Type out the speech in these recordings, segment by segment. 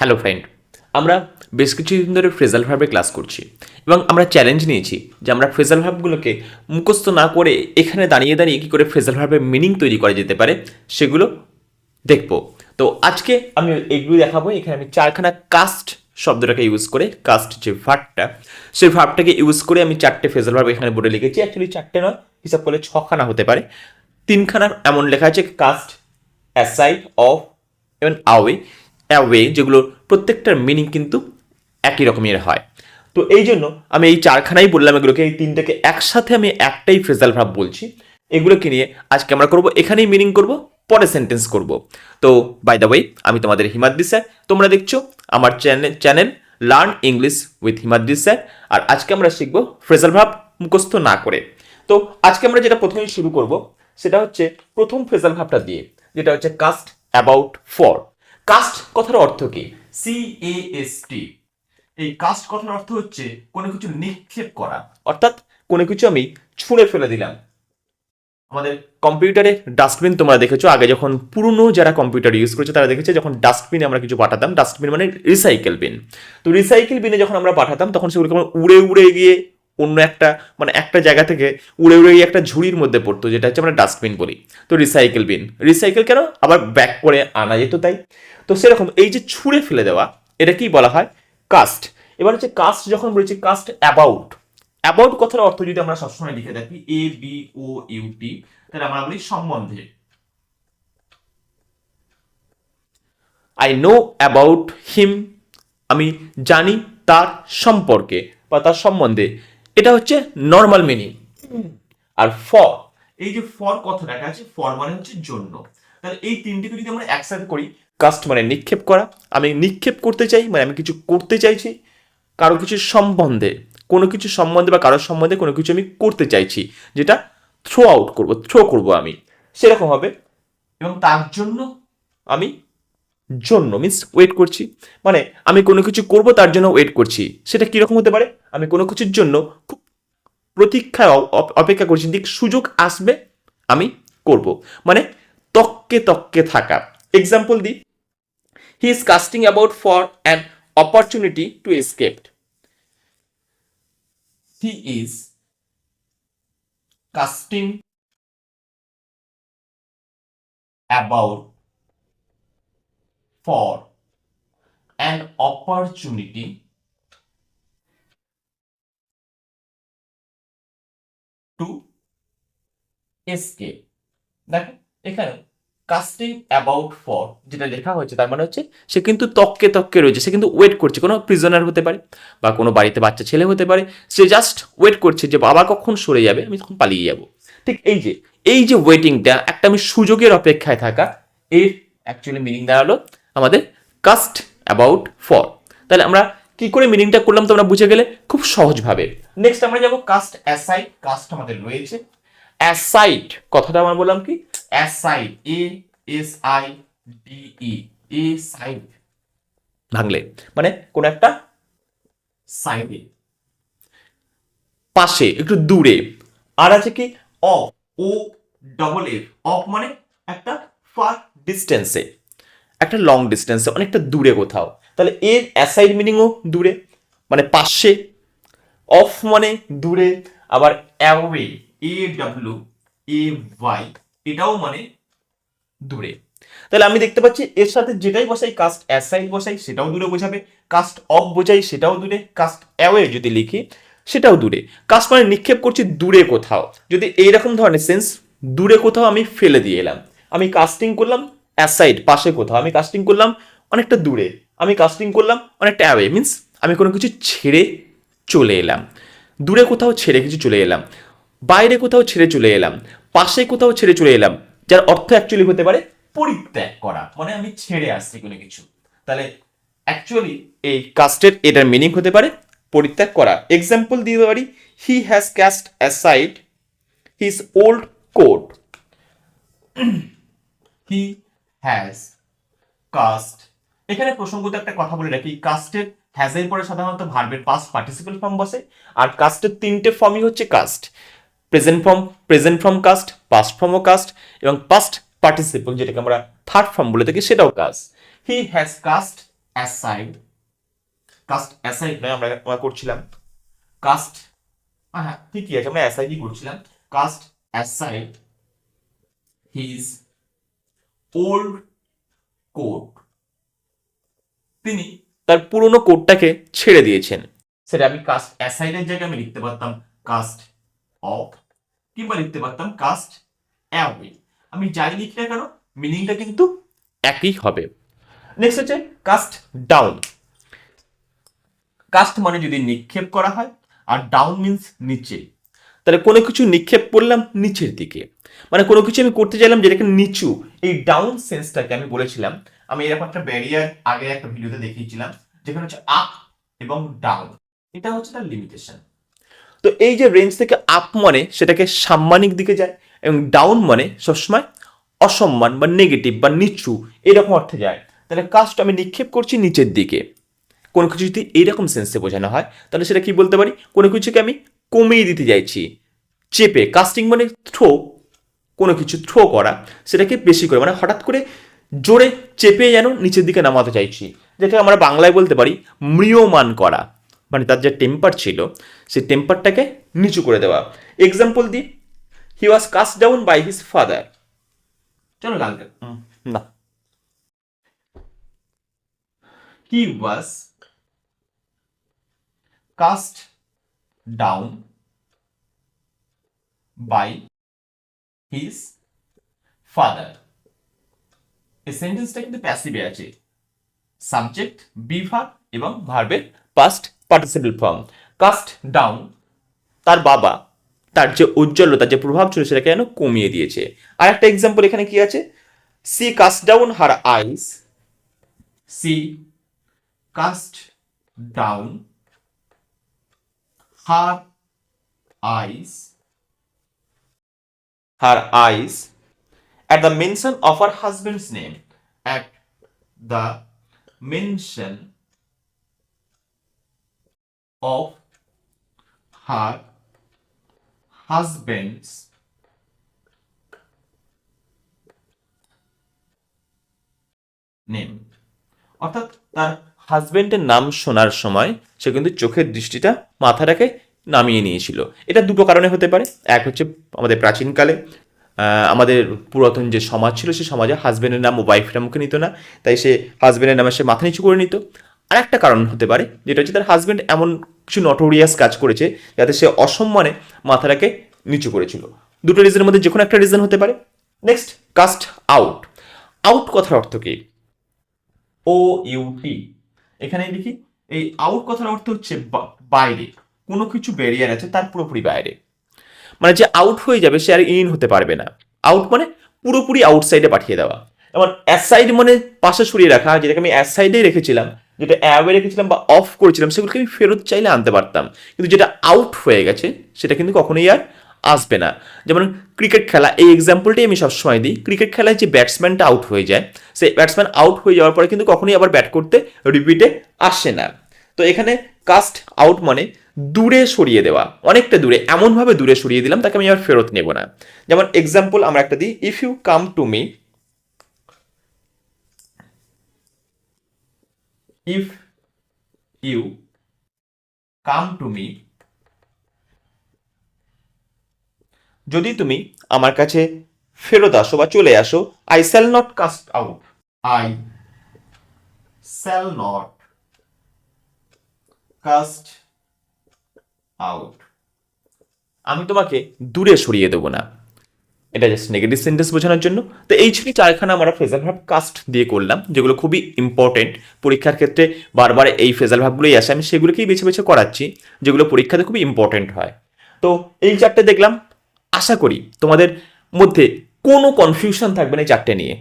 Hello friend আমরা বেশ কিছুদিন ধরে ফ্রেজাল ভার্বের ক্লাস করছি এবং আমরা চ্যালেঞ্জ নিয়েছি যে আমরা ফ্রেজাল ভার্বগুলোকে মুখস্থ না করে এখানে দাঁড়িয়ে দাঁড়িয়ে কী করে ফ্রেজাল ভার্বের মিনিং তৈরি করা যেতে পারে সেগুলো দেখব। তো আজকে আমি এগুলো দেখাবো। এখানে আমি চারখানা কাস্ট শব্দটাকে ইউজ করে কাস্ট যে ভার্বটা সেই ভার্বটাকে ইউজ করে আমি চারটে ফ্রেজাল ভার্ব এখানে বোর্ডে লিখেছি। অ্যাকচুয়ালি চারটে নয়, হিসাব করলে ছখানা হতে পারে। তিনখানা এমন লেখা আছে কাস্ট অ্যাসাইড অফ এবং আওয়ে অ্যাওয়ে যেগুলো প্রত্যেকটার মিনিং কিন্তু একই রকমের হয়। তো এই জন্য আমি এই চারখানাই বললাম এগুলোকে, এই তিনটাকে একসাথে আমি একটাই ফ্রেজাল ভাব বলছি। এগুলোকে নিয়ে আজকে আমরা করব, এখানেই মিনিং করব পরে সেন্টেন্স করব। তো বাই দ্য ওয়ে আমি তোমাদের হিমাদ্রি স্যার তোমরা দেখছ আমার channel channel learn English with Himadri sir আর আজকে আমরা শিখব ফ্রেজাল ভাব মুখস্থ না করে। তো আজকে আমরা যেটা প্রথমেই শুরু করব, সেটা হচ্ছে প্রথম ফ্রেজাল ভাবটা দিয়ে, যেটা হচ্ছে কাস্ট অ্যাবাউট ফর কাস্ট কথার অর্থ কি? সি এ এস টি এই কাস্ট কথার অর্থ হচ্ছে কোনো কিছু নিক্ষেপ করা। অর্থাৎ কোনো কিছু আমি ছুঁড়ে ফেলে দিলাম। আমাদের কম্পিউটারে ডাস্টবিন তোমরা দেখেছ আগে যখন পুরনো যারা কম্পিউটার ইউজ করেছে তারা দেখেছে যখন ডাস্টবিনে আমরা কিছু পাঠাতাম ডাস্টবিন মানে রিসাইকেল বিন তো রিসাইকেল বিনে যখন আমরা পাঠাতাম তখন সেগুলোকে আমরা উড়ে উড়ে গিয়ে অন্য একটা মানে একটা জায়গা থেকে উড়ে উড়ে একটা ঝুড়ির মধ্যে পড়তো, যেটা হচ্ছে আমরা ডাস্টবিন বলি। তো রিসাইকেল বিন রিসাইকেল কেন? আবার ব্যাক করে আনা যেত তাই। তো সেরকম এই যে ছুঁড়ে ফেলে দেওয়া, এটা কি বলা হয়? কাস্ট এবার হচ্ছে কাস্ট যখন বলেছি কাস্ট অ্যাবাউট অ্যাবাউট কথার অর্থ যদি আমরা সবসময় লিখে থাকি এ বি ও ইউটি তাহলে আমরা বলি সম্বন্ধে। আই নো অ্যাবাউট হিম আমি জানি তার সম্পর্কে, বা তার সম্বন্ধে। এটা হচ্ছে নর্মাল মিনিং আর ফর এই যে ফর কথা এটা আছে ফর মানে হচ্ছে জন্য। তাহলে এই তিনটিকে যদি আমরা একসাথে করি কাস্ট মানে নিক্ষেপ করা আমি নিক্ষেপ করতে চাই মানে আমি কিছু করতে চাইছি কারও কিছু সম্বন্ধে কোনো কিছু সম্বন্ধে বা কারোর সম্বন্ধে কোনো কিছু আমি করতে চাইছি যেটা থ্রো আউট করব থ্রো করব আমি। সেরকম হবে। এবং তার জন্য আমি জন্য মিন্স ওয়েট করছি। মানে আমি কোনো কিছু করব, তার জন্য ওয়েট করছি। সেটা কীরকম হতে পারে? আমি কোনো কিছুর জন্য খুব প্রতীক্ষায় অপেক্ষা করছি যে সুযোগ আসবে, আমি করব। মানে তককে তককে থাকা। এক্সাম্পল দিই he is casting about for an opportunity to escape he is casting about for an opportunity to escape. দেখো, এখানে কাস্টিং অ্যাবাউট ফর যেটা লেখা হয়েছে, তার মানে হচ্ছে সে কিন্তু তককে তককে রয়েছে, সে কিন্তু ওয়েট করছে। কোনো প্রিজনার হতে পারে বা কোনো বাড়িতে বাচ্চা ছেলে হতে পারে, সে জাস্ট ওয়েট করছে যে বাবা কখন সরে যাবে, আমি তখন পালিয়ে যাব। ঠিক এই যে এই যে ওয়েটিংটা একটা আমি সুযোগের অপেক্ষায় থাকা, এর অ্যাকচুয়ালি মিনিং দাঁড়াল আমাদের কাস্ট অ্যাবাউট ফর তাহলে আমরা কি করে মিনিংটা করলাম তোমরা বুঝে গেলে? খুব সহজভাবে। নেক্সট আমরা যাব কাস্ট অ্যাসাইড কাস্ট আমাদের রয়েছে। অ্যাসাইড কথাটা আমরা বললাম কি? Aside A S I D E a side ভাঙলে। মানে কোন একটা সাইডে পাশে, একটু দূরে। আর আছে কি? Off O double F off মানে একটা ফার ডিস্টেন্সে একটা লং ডিস্টেন্সে অনেকটা দূরে কোথাও। তাহলে এর অ্যাসাইড মিনিংও দূরে মানে পাশে অফ মানে দূরে, আবার away A W A Y এটাও মানে দূরে। তাহলে আমি দেখতে পাচ্ছি এর সাথে যেটাই বসাই কাস্ট অ্যাসাইড বসাই, সেটাও দূরে বোঝাবে কাস্ট অফ বোঝাই, সেটাও দূরে কাস্ট অ্যাওয়ে যদি লিখি, সেটাও দূরে। কাস্ট মানে নিক্ষেপ করছি দূরে কোথাও। যদি এইরকম ধরনের সেন্স দূরে কোথাও আমি ফেলে দিয়ে এলাম। আমি কাস্টিং করলাম অ্যাসাইড পাশে কোথাও। আমি কাস্টিং করলাম অনেকটা দূরে। আমি কাস্টিং করলাম অনেকটা অ্যাওয়ে মিন্স আমি কোনো কিছু ছেড়ে চলে এলাম। দূরে কোথাও ছেড়ে কিছু চলে এলাম। বাইরে কোথাও ছেড়ে চলে এলাম। পাশে কোথাও ছেড়ে চলে এলাম। যার অর্থ অ্যাকচুয়ালি হতে পারে পরিত্যাগ করা। মানে আমি ছেড়ে আসছি কোনো কিছু। তাহলে অ্যাকচুয়ালি এই কাস্টের এটার মিনিং হতে পারে পরিত্যাগ করা। এক্সাম্পল দিতে পারি he has cast aside his old coat he has cast এখানে প্রসঙ্গত একটা কথা বলে রাখি কাস্টের হ্যাজের পরে সাধারণত ভার্বের পাস্ট পার্টিসিপাল ফর্ম বসে, আর কাস্টের তিনটে ফর্মই হচ্ছে cast present form present form cast past ফর্মও cast এবং পাস্ট পার্টিসিপল যেটাকে আমরা থার্ড ফর্ম বলে থাকি সেটাও cast he has cast aside cast aside নয়, আমরা আমরা করছিলাম। কাস্ট হ্যাঁ ঠিকই আছে? আমরা অ্যাসাইডই করছিলাম। Cast aside his old coat তিনি তার পুরনো কোটটাকে ছেড়ে দিয়েছেন। সেটা আমি কাস্ট অ্যাসাইনের জায়গায় আমি লিখতে পারতাম কাস্ট অফ কিংবা লিখতে পারতাম কাস্ট অ্যাওয়ে আমি যাই লিখি না কেন মিনিংটা কিন্তু একই হবে। নেক্সট হচ্ছে কাস্ট ডাউন কাস্ট মানে যদি নিক্ষেপ করা হয়, আর ডাউন মিন্স নিচে। তাহলে কোনো কিছু নিক্ষেপ করলাম নিচের দিকে। মানে কোনো কিছু আমি করতে চাইলাম যেটাকে নিচু। এই ডাউন সেন্সটাকে আমি বলেছিলাম। আমি এরকম একটা ব্যারিয়ার আগে একটা ভিডিওতে দেখিয়েছিলাম, যেখানে হচ্ছে আপ এবং ডাউন এটা হচ্ছে তার লিমিটেশন তো এই যে রেঞ্জ থেকে আপ মানে সেটাকে সাম্মানিক দিকে যায় এবং ডাউন মানে সবসময় অসম্মান বা নেগেটিভ বা নিচু, এরকম অর্থে যায়। তাহলে কাস্ট আমি নিক্ষেপ করছি নিচের দিকে। কোনো কিছু যদি এইরকম সেন্সে বোঝানো হয়, তাহলে সেটা কি বলতে পারি? কোনো কিছুকে আমি কমিয়ে দিতে চাইছি। চেপে কাস্টিং মানে থ্রো কোনো কিছু থ্রো করা সেটাকে বেশি করে মানে হঠাৎ করে জোরে চেপে যেন নিচের দিকে নামাতে চাইছি। যেটা আমরা বাংলায় বলতে পারি ম্রিয়মান করা। মানে তার যে টেম্পার ছিল সেই টেম্পারটাকে নিচু করে দেওয়া। এক্সাম্পল দিই he was cast down by his father চলো। উম, না। He was cast down by his father এই সেন্টেন্সটা কিন্তু প্যাসিভে আছে। সাবজেক্ট বি ভার্ব এবং ভার্বের past participle form cast down তার বাবা, তার যে উজ্জ্বলতা, যে প্রভাব ছিল, সেটাকে যেন কমিয়ে দিয়েছে। আর একটা এক্সাম্পল এখানে কি আছে? She cast down her eyes she cast down her ice her eyes at the mention of her husband's name. At the mention of her husband's name. অর্থাৎ তার হাজবেন্ডের নাম শোনার সময় সে কিন্তু চোখের দৃষ্টিটা মাথাটাকে নামিয়ে নিয়েছিল। এটা দুটো কারণে হতে পারে। এক হচ্ছে আমাদের প্রাচীনকালে আমাদের পুরাতন যে সমাজ ছিল, সে সমাজে হাজবেন্ডের নাম ও ওয়াইফের মুখে নিত না। তাই সে হাজবেন্ডের নামে সে মাথা নিচু করে নিত। আর একটা কারণ হতে পারে, যেটা হচ্ছে তার হাজবেন্ড এমন কিছু নটোরিয়াস কাজ করেছে যাতে সে অসম্মানে মাথাটাকে নিচু করেছিল। দুটো রিজনের মধ্যে যে কোনো একটা রিজন হতে পারে। নেক্সট কাস্ট আউট আউট কথার অর্থ কি? ও ইউটি এখানে লিখি এই আউট কথার অর্থ হচ্ছে বাইরে। কোনো কিছু ব্যারিয়ার আছে, তার পুরোপুরি বাইরে। মানে যে আউট হয়ে যাবে, সে আর ইন হতে পারবে না। আউট মানে পুরোপুরি আউটসাইডে পাঠিয়ে দেওয়া। যেমন অ্যাসাইড মানে পাশে সরিয়ে রাখা, যেটাকে আমি অ্যাসাইডেই রেখেছিলাম, যেটা অ্যাওয়ে রেখেছিলাম বা অফ করেছিলাম, সেগুলোকে আমি ফেরত চাইলে আনতে পারতাম। কিন্তু যেটা আউট হয়ে গেছে, সেটা কিন্তু কখনোই আর আসবে না। যেমন ক্রিকেট খেলা, এই এক্সাম্পলটাই আমি সবসময় দিই। ক্রিকেট খেলায় যে ব্যাটসম্যানটা আউট হয়ে যায়, সেই ব্যাটসম্যান আউট হয়ে যাওয়ার পরে কিন্তু কখনোই আবার ব্যাট করতে রিপিটে আসে না। তো এখানে কাস্ট আউট মানে দূরে সরিয়ে দেওয়া, অনেকটা দূরে, এমনভাবে দূরে সরিয়ে দিলাম, তাকে আমি আবার ফেরত নেব না। যেমন এক্সাম্পল আমরা একটা দিই if you come to me if you come to me যদি তুমি আমার কাছে ফেরত আসো বা চলে আসো I shall not cast out I shall not cast out আমি তোমাকে দূরে সরিয়ে দেবো না। এটা জাস্ট নেগেটিভ সেন্টেন্স বোঝানোর জন্য। তো এই ছিল চারখানা আমরা ফ্রেজাল ভার্ব কাস্ট দিয়ে করলাম যেগুলো খুবই ইম্পর্টেন্ট পরীক্ষার ক্ষেত্রে বারবার এই ফ্রেজাল ভাবগুলোই আসে। আমি সেগুলোকেই বেছে বেছে করাচ্ছি যেগুলো পরীক্ষাতে খুবই ইম্পর্টেন্ট হয়। তো এই চারটে দেখলাম আশা করি তোমাদের মধ্যে কোনো কনফিউশন থাকবে না এই চারটে নিয়ে।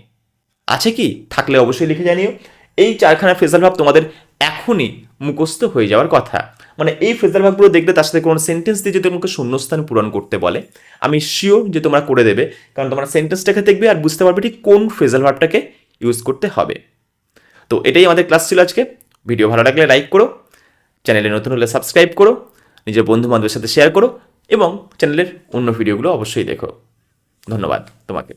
আছে কি? থাকলে অবশ্যই লিখে জানিও। এই চারখানা ফেজাল ভাব তোমাদের এখনই মুখস্থ হয়ে যাওয়ার কথা। মানে এই ফ্রেজাল ভাবগুলো দেখলে তার সাথে কোনো সেন্টেন্স দিয়ে যদি তোমাকে শূন্যস্থান পূরণ করতে বলে, আমি শিওর যে তোমরা করে দেবে। কারণ তোমরা সেন্টেন্সটাকে দেখবে আর বুঝতে পারবে ঠিক কোন ফেজাল ভাবটাকে ইউজ করতে হবে। তো এটাই আমাদের ক্লাস ছিল আজকে। ভিডিও ভালো লাগলে লাইক করো। চ্যানেলে নতুন হলে সাবস্ক্রাইব করো। নিজের বন্ধু বান্ধবের সাথে শেয়ার করো। এবং চ্যানেলের অন্য ভিডিওগুলো অবশ্যই দেখো। ধন্যবাদ তোমাকে।